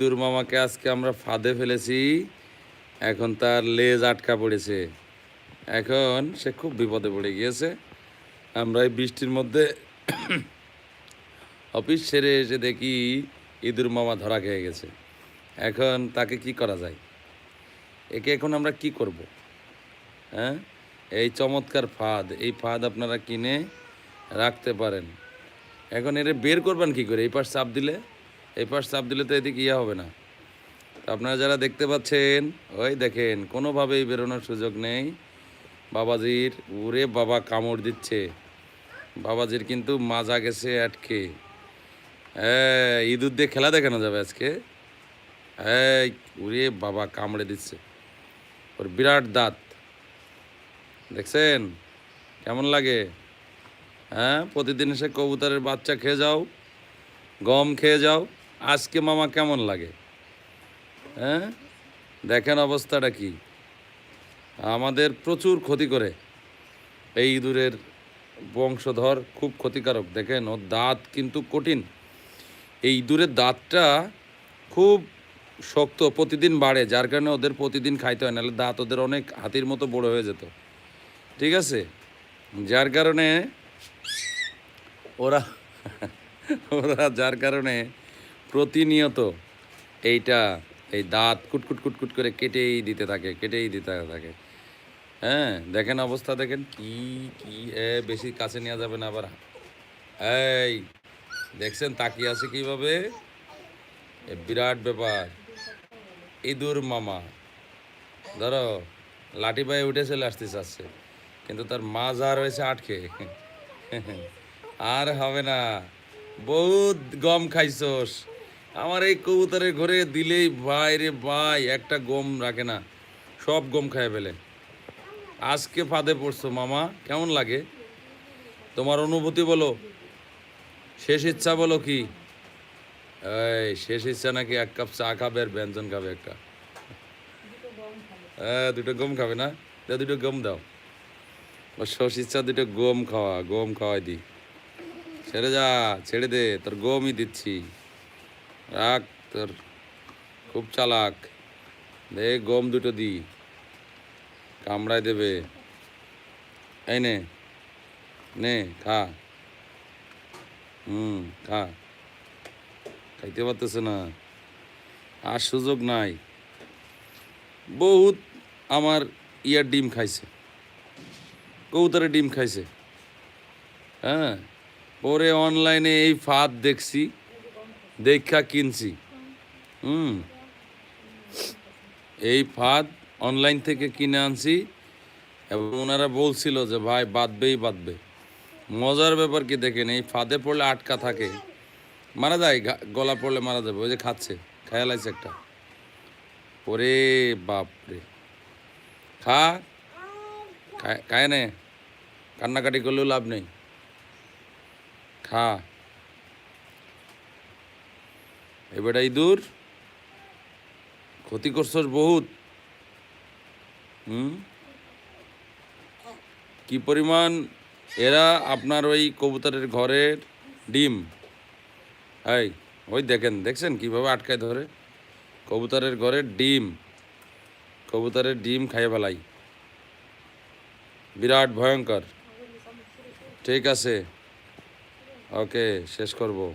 ইঁদুর মামাকে আজকে আমরা ফাঁদে ফেলেছি। এখন তার লেজ আটকা পড়েছে। এখন সে খুব বিপদে পড়ে গিয়েছে। আমরা এই বৃষ্টির মধ্যে অফিস সেরে এসে দেখি ইঁদুর মামা ধরা খেয়ে গেছে। এখন তাকে কি করা যায়? একে এখন আমরা কি করব? হ্যাঁ? এই চমৎকার ফাঁদ, এই ফাঁদ আপনারা কিনে রাখতে পারেন। এখন এর বের করবেন কি করে? এই পাশ চাপ দিলে? এই পাশ চাপ দিলে তো এদিকে ইয়ে হবে না। আপনারা যারা দেখতে পাচ্ছেন, ওই দেখেন, কোনোভাবেই বেরোনোর সুযোগ নেই। বাবাজির উরে বাবা, কামড় দিচ্ছে। বাবাজির কিন্তু মাজা গেছে আটকে। হ্যাঁ ইঁদুর দিয়ে খেলা দেখানো যাবে আজকে? হ্যাঁ উরে বাবা, কামড়ে দিচ্ছে। ওর বিরাট দাঁত। দেখছেন? কেমন লাগে? হ্যাঁ প্রতিদিন এসে কবুতরের বাচ্চা খেয়ে যাও, গম খেয়ে যাও। আজকে মামা কেমন লাগে? হ্যাঁ? দেখেন অবস্থাটা কি? আমাদের প্রচুর ক্ষতি করে। এই ইঁদুরের বংশধর খুব ক্ষতিকারক। দেখেন, ওর দাঁত কিন্তু কঠিন। এই ইঁদুরের দাঁতটা খুব শক্ত, প্রতিদিন বাড়ে। যার কারণে ওদের প্রতিদিন খাইতে হয়, নাহলে দাঁত ওদের অনেক হাতির মতো বড় হয়ে যেত। ঠিক আছে? যার কারণে ওরা ওরা যার কারণে প্রতিনিয়ত এইটা, এই দাঁত কুটকুট কুটকুট করে কেটেই দিতে থাকে, কেটেই দিতে থাকে। হ্যাঁ দেখেন অবস্থা, দেখেন কি কি, এ, বেশি কাছে নেওয়া যাবে না আবার। এই, দেখছেন, তাকিয়ে আছে কীভাবে? এ, বিরাট ব্যাপার। ইঁদুর মামা। ধরো, লাঠি পায়ে উঠে চলে আসতে চাচ্ছে কিন্তু তার মাজা রয়েছে আটকে। আর হবে না। বহুত গম খাইছস। আমার এই কবুতরের ঘরে দিলেই ভাই রে ভাই, একটা গম রাখে না, সব গম খায় ফেলে। আজকে ফাঁদে পড়ছো মামা, কেমন লাগে? তোমার অনুভূতি বলো। শেষ ইচ্ছা বলো কি? শেষ ইচ্ছা নাকি এক কাপ চা খাবে আর ব্যঞ্জন খাবে একটা? দুটো গম খাবে না? দুটো গম দাও। শেষ ইচ্ছা দুটো গম খাওয়া, গম খাওয়াই দি। ছেড়ে যা, ছেড়ে দে, তোর গমই দিচ্ছি। রাখ তোর খুব চালাক। দে গম দুটো দি। কামড়ায় দেবে। এই নে। নে, খা। হুম, খা। খাইতে পারতেছে না। আর সুযোগ নাই। বহুত আমার ইয়ার ডিম খাইছে। কৌতারে ডিম খাইছে। হ্যাঁ? পরে অনলাইনে এই ফাঁদ দেখছি। দেখা কিনছি। হুম। এই ফাঁদ অনলাইন থেকে কিনে আনছি এবং ওনারা বলছিল যে, ভাই, বাঁধবেই বাঁধবে। মজার ব্যাপার কি দেখেন, এই ফাঁদে পড়লে আটকা থাকে। মারা যায় গলা পড়লে মারা যাবে, ওই যে খাচ্ছে, খেয়াল আছে একটা। ওরে বাপরে। খা, খায়- নে। কান্নাকাটি করলেও লাভ নেই। খা। এবারে ইঁদুর ক্ষতি করছস বহুত। হুম? কি পরিমাণ? এরা আপনার ওই কবুতরের ঘরের ডিম। এই, ওই দেখেন, দেখছেন কীভাবে আটকায় ধরে? কবুতরের ঘরের ডিম। কবুতরের ডিম খাইয়ে ফেলাই। বিরাট ভয়ঙ্কর। ঠিক আছে। ওকে, শেষ করব।